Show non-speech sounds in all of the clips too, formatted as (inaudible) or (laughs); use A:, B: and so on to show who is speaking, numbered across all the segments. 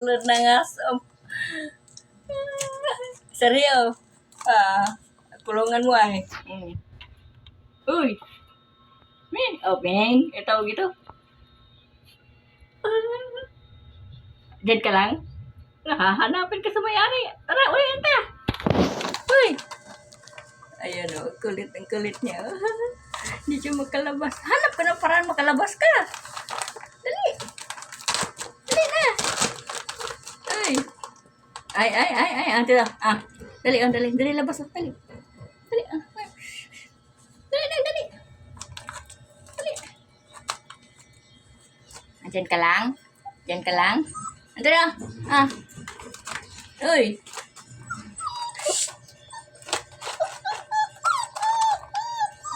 A: Tulad ng aso. Seryo. Ah, kulungan mo ay. Mm. Uy. Min, oh, Min. Ito, gitu. Diyan ka lang? Nahahanapin ka sa may-ari. Tara, uy, anta. Uy. Ayan o, kulit ang kulit niya. Hindi (laughs) siya makalabas. Hanap ka ng paraan makalabas ka. Ay. Ay, ay, ay, ay. Ah, tira. Ah. Dali, ah, dali. Dali, labas. ah. Dali. Dali, ah. Dali, dali, dali. Dali. Andyan ka lang? Andyan ka lang? Andyan na. Ah. Uy.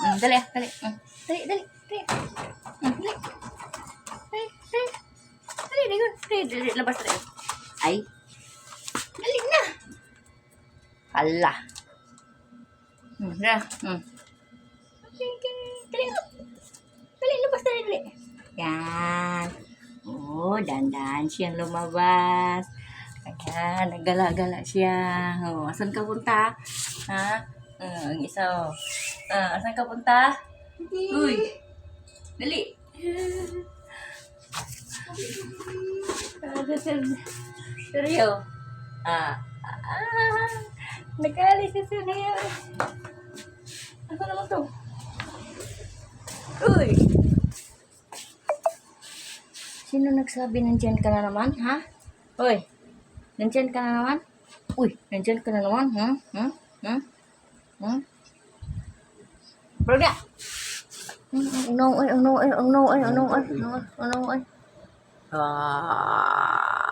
A: Mm, dali, ah, dali. Mm. Dali, dali, dali. Mm, dali. Dali, dali. Dali, dali, dali, dali, labas dali. Ay. Hala. Hmm, dali. Hmm. Dali, oh. Dali, labas dali, dali. Yan. Oh, dandan siyang lumabas. Ayan, nagala-gala siya. Oh, asan ka punta? Ha? Uh, ang isa, oh. Ah, asan ka punta? Uy. Dali. Ah, ser- Seryo. Ah. Ah. Nag-alis si Seryo. Ano naman to? Uy. Sino nagsabi nandyan ka na naman, ha? Uy. Nandyan ka na naman? Uy, nandyan ka na naman, ha? Hmm? Hmm? Hmm? Broda. No, ay, no, ay, no, ay, no, ay, no, ay, no, ay. Ah.